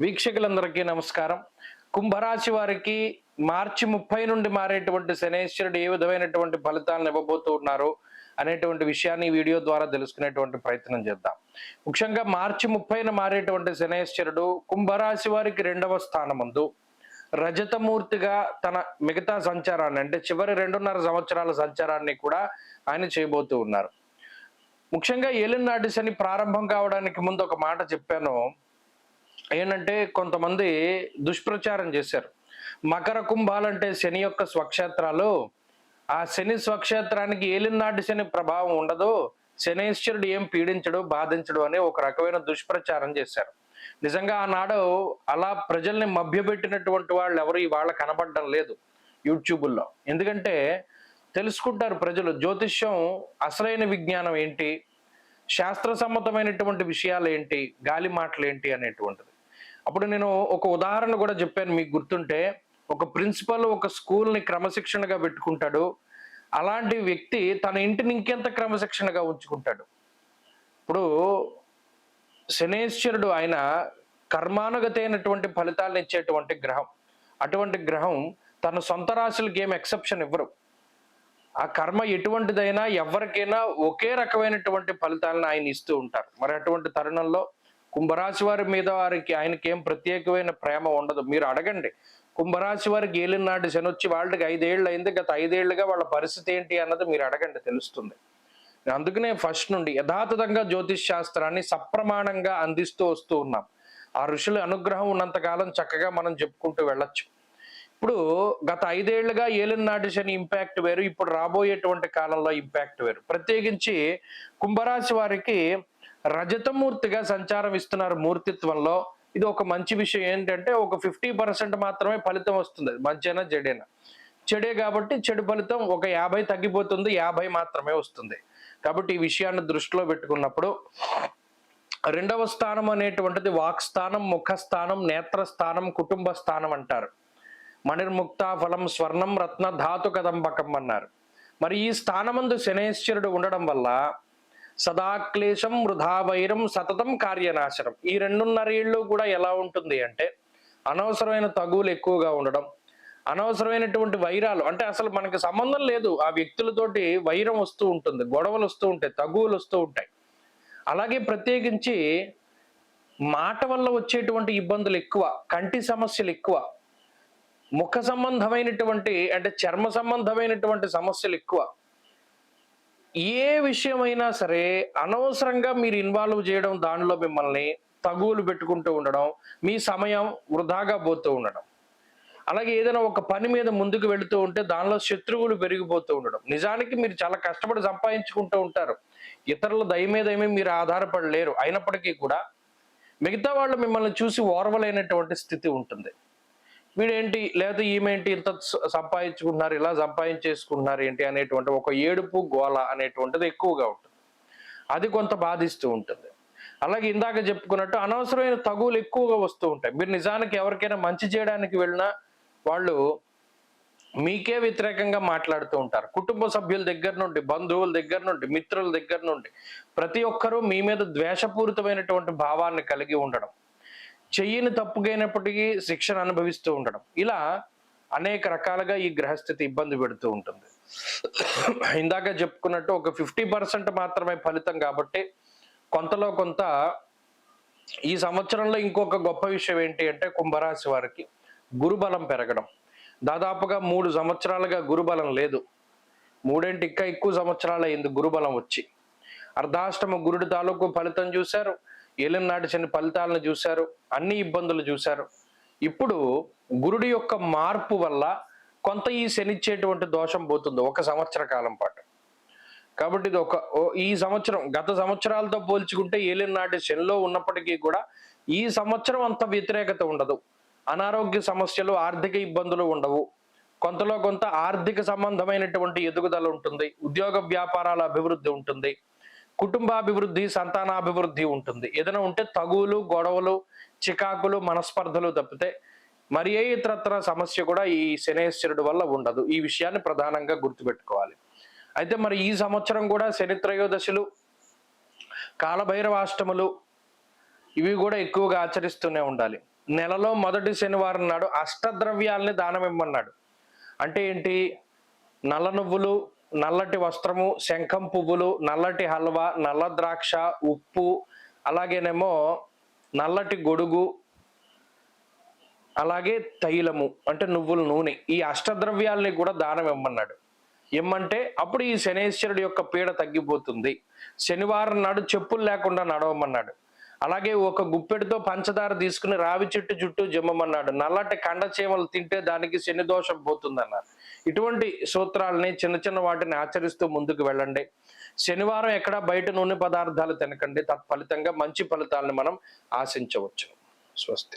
వీక్షకులందరికీ నమస్కారం. కుంభరాశి వారికి మార్చి ముప్పై నుండి మారేటువంటి శనేశ్వరుడు ఏ విధమైనటువంటి ఫలితాలను ఇవ్వబోతూ ఉన్నారు అనేటువంటి విషయాన్ని వీడియో ద్వారా తెలుసుకునేటువంటి ప్రయత్నం చేద్దాం. ముఖ్యంగా మార్చి ముప్పైన మారేటువంటి శనేశ్వరుడు కుంభరాశి వారికి రెండవ స్థానమందు. రజతమూర్తిగా తన మిగతా సంచారాన్ని అంటే చివరి రెండున్నర సంవత్సరాల సంచారాన్ని కూడా ఆయన చేయబోతూ ఉన్నారు. ముఖ్యంగా ఏలినాటి శని ప్రారంభం కావడానికి ముందు ఒక మాట చెప్పాను. ఏంటంటే కొంతమంది దుష్ప్రచారం చేశారు. మకర కుంభాలంటే శని యొక్క స్వక్షేత్రాలు. ఆ శని స్వక్షేత్రానికి ఏలినాటి శని ప్రభావం ఉండదు. శనేశ్వరుడు ఏం పీడించడు బాధించడు అని ఒక రకమైన దుష్ప్రచారం చేశారు. నిజంగా ఆనాడు అలా ప్రజల్ని మభ్యపెట్టినటువంటి వాళ్ళు ఎవరు? ఇవాళ కనబడడం లేదు యూట్యూబుల్లో. ఎందుకంటే తెలుసుకుంటారు ప్రజలు జ్యోతిష్యం అసలైన విజ్ఞానం ఏంటి? శాస్త్ర సమ్మతమైనటువంటి విషయాలు ఏంటి? గాలి మాటలు ఏంటి అనేటువంటిది. అప్పుడు నేను ఒక ఉదాహరణ కూడా చెప్పాను మీకు గుర్తుంటే. ఒక ప్రిన్సిపల్ ఒక స్కూల్ని క్రమశిక్షణగా పెట్టుకుంటాడు. అలాంటి వ్యక్తి తన ఇంటిని ఇంకెంత క్రమశిక్షణగా ఉంచుకుంటాడు? ఇప్పుడు శనేశ్వరుడు ఆయన కర్మానుగతైనటువంటి ఫలితాలను ఇచ్చేటువంటి గ్రహం. అటువంటి గ్రహం తన సొంత రాశులకి ఏం ఎక్సెప్షన్ ఇవ్వరు. ఆ కర్మ ఎటువంటిదైనా ఎవరికైనా ఒకే రకమైనటువంటి ఫలితాలను ఆయన ఇస్తూ ఉంటారు. మరి అటువంటి తరుణంలో కుంభరాశి వారి మీద వారికి ఆయనకి ఏం ప్రత్యేకమైన ప్రేమ ఉండదు. మీరు అడగండి. కుంభరాశి వారికి ఏలినాటి శని వచ్చి వాళ్ళకి ఐదేళ్ళు అయింది. గత ఐదేళ్ళుగా వాళ్ళ పరిస్థితి ఏంటి అన్నది మీరు అడగండి. తెలుస్తుంది. అందుకనే ఫస్ట్ నుండి యథాతథంగా జ్యోతిష్ శాస్త్రాన్ని సప్రమాణంగా అందిస్తూ వస్తూ ఉన్నాం. ఆ ఋషుల అనుగ్రహం ఉన్నంతకాలం చక్కగా మనం చెప్పుకుంటూ వెళ్ళొచ్చు. ఇప్పుడు గత ఐదేళ్ళుగా ఏలినాటి శని ఇంపాక్ట్ వేరు. ఇప్పుడు రాబోయేటువంటి కాలంలో ఇంపాక్ట్ వేరు. ప్రత్యేకించి కుంభరాశి వారికి రజతమూర్తిగా సంచారం ఇస్తున్నారు మూర్తిత్వంలో. ఇది ఒక మంచి విషయం ఏంటంటే ఒక ఫిఫ్టీ పర్సెంట్ మాత్రమే ఫలితం వస్తుంది. మంచైనా చెడైనా. చెడే కాబట్టి చెడు ఫలితం ఒక యాభై తగ్గిపోతుంది యాభై మాత్రమే వస్తుంది. కాబట్టి ఈ విషయాన్ని దృష్టిలో పెట్టుకున్నప్పుడు రెండవ స్థానం అనేటువంటిది వాక్ స్థానం ముఖ స్థానం నేత్ర స్థానం కుటుంబ స్థానం అంటారు. మణిర్ముక్త ఫలం స్వర్ణం రత్న ధాతు కదంబకం అన్నారు. మరి ఈ స్థానమందు శనేశ్వరుడు ఉండడం వల్ల సదాక్లేశం వృధా వైరం సతతం కార్యనాశనం. ఈ రెండున్నర ఏళ్ళు కూడా ఎలా ఉంటుంది అంటే అనవసరమైన తగువులు ఎక్కువగా ఉండడం అనవసరమైనటువంటి వైరాలు అంటే అసలు మనకి సంబంధం లేదు. ఆ వ్యక్తులతోటి వైరం వస్తూ ఉంటుంది గొడవలు వస్తూ ఉంటాయి తగువులు వస్తూ ఉంటాయి. అలాగే ప్రత్యేకించి మాట వల్ల వచ్చేటువంటి ఇబ్బందులు ఎక్కువ కంటి సమస్యలు ఎక్కువ ముఖ సంబంధమైనటువంటి అంటే చర్మ సంబంధమైనటువంటి సమస్యలు ఎక్కువ. ఏ విషయమైనా సరే అనవసరంగా మీరు ఇన్వాల్వ్ చేయడం దానిలో మిమ్మల్ని తగువులు పెట్టుకుంటూ ఉండడం మీ సమయం వృధాగా పోతూ ఉండడం. అలాగే ఏదైనా ఒక పని మీద ముందుకు వెళుతూ ఉంటే దానిలో శత్రువులు పెరిగిపోతూ ఉండడం. నిజానికి మీరు చాలా కష్టపడి సంపాదించుకుంటూ ఉంటారు. ఇతరుల దయ మీద ఏమీ మీరు ఆధారపడలేరు. అయినప్పటికీ కూడా మిగతా వాళ్ళు మిమ్మల్ని చూసి ఓర్వలేనటువంటి స్థితి ఉంటుంది. వీడేంటి? లేదా ఈమెంటి ఇంత సంపాదించుకుంటున్నారు ఇలా సంపాదించేసుకుంటున్నారు ఏంటి అనేటువంటి ఒక ఏడుపు గోల అనేటువంటిది ఎక్కువగా ఉంటుంది. అది కొంత బాధిస్తూ ఉంటుంది. అలాగే ఇందాక చెప్పుకున్నట్టు అనవసరమైన తగులు ఎక్కువగా వస్తూ ఉంటాయి. మీరు నిజానికి ఎవరికైనా మంచి చేయడానికి వెళ్ళినా వాళ్ళు మీకే వ్యతిరేకంగా మాట్లాడుతూ ఉంటారు. కుటుంబ సభ్యుల దగ్గర నుండి బంధువుల దగ్గర నుండి మిత్రుల దగ్గర నుండి ప్రతి ఒక్కరూ మీ మీద ద్వేషపూరితమైనటువంటి భావాన్ని కలిగి ఉండడం. చెయ్యని తప్పుకైనప్పటికీ శిక్షణ అనుభవిస్తూ ఉండడం. ఇలా అనేక రకాలుగా ఈ గ్రహస్థితి ఇబ్బంది పెడుతూ ఉంటుంది. ఇందాక చెప్పుకున్నట్టు ఒక ఫిఫ్టీ పర్సెంట్ మాత్రమే ఫలితం కాబట్టి కొంతలో కొంత ఈ సంవత్సరంలో ఇంకొక గొప్ప విషయం ఏంటి అంటే కుంభరాశి వారికి గురుబలం పెరగడం. దాదాపుగా మూడు సంవత్సరాలుగా గురుబలం లేదు. మూడేంటి ఇంకా ఎక్కువ సంవత్సరాలు అయింది గురుబలం వచ్చి. అర్ధాష్టమ గురుడి తాలూకు ఫలితం చూశారు. ఏలినాటి శని ఫలితాలను చూశారు అన్ని ఇబ్బందులు చూశారు. ఇప్పుడు గురుడి యొక్క మార్పు వల్ల కొంత ఈ శనిచ్చేటువంటి దోషం పోతుంది ఒక సంవత్సర కాలం పాటు. కాబట్టి ఇది ఒక ఈ సంవత్సరం గత సంవత్సరాలతో పోల్చుకుంటే ఏలిన నాటి శనిలో ఉన్నప్పటికీ కూడా ఈ సంవత్సరం అంత వ్యతిరేకత ఉండదు. అనారోగ్య సమస్యలు ఆర్థిక ఇబ్బందులు ఉండవు. కొంతలో కొంత ఆర్థిక సంబంధమైనటువంటి ఎదుగుదల ఉంటుంది ఉద్యోగ వ్యాపారాల అభివృద్ధి ఉంటుంది. కుటుంబాభివృద్ధి సంతానాభివృద్ధి ఉంటుంది. ఏదైనా ఉంటే తగువులు గొడవలు చికాకులు మనస్పర్ధలు తప్పితే మరి ఏ ఇతరత్ర సమస్య కూడా ఈ శనేశ్వరుడు వల్ల ఉండదు. ఈ విషయాన్ని ప్రధానంగా గుర్తుపెట్టుకోవాలి. అయితే మరి ఈ సంవత్సరం కూడా శనిత్రయోదశులు కాలభైరవాష్టములు ఇవి కూడా ఎక్కువగా ఆచరిస్తూనే ఉండాలి. నెలలో మొదటి శనివారం నాడు అష్టద్రవ్యాల్ని దానం ఇమ్మన్నాడు అంటే ఏంటి? నల్ల నువ్వులు నల్లటి వస్త్రము శంఖం పువ్వులు నల్లటి హల్వా నల్ల ద్రాక్ష ఉప్పు అలాగేనేమో నల్లటి గొడుగు అలాగే తైలము అంటే నువ్వుల నూనె. ఈ అష్టద్రవ్యాల్ని కూడా దానం ఇమ్మన్నాడు. ఇమ్మంటే అప్పుడు ఈ శనేశ్వరుడి యొక్క పీడ తగ్గిపోతుంది. శనివారం నాడు చెప్పులు లేకుండా నడవమన్నాడు. అలాగే ఒక గుప్పెడితో పంచదార తీసుకుని రావి చెట్టు చుట్టూ జమ్మమన్నాడు. నల్లటి కండ చీమలు తింటే దానికి శని దోషం పోతుందన్నారు. ఇటువంటి సూత్రాలని చిన్న చిన్న వాటిని ఆచరిస్తూ ముందుకు వెళ్ళండి. శనివారం ఎక్కడ బయట నూనె పదార్థాలు తినకండి. తత్ఫలితంగా మంచి ఫలితాలను మనం ఆశించవచ్చు. స్వస్తి.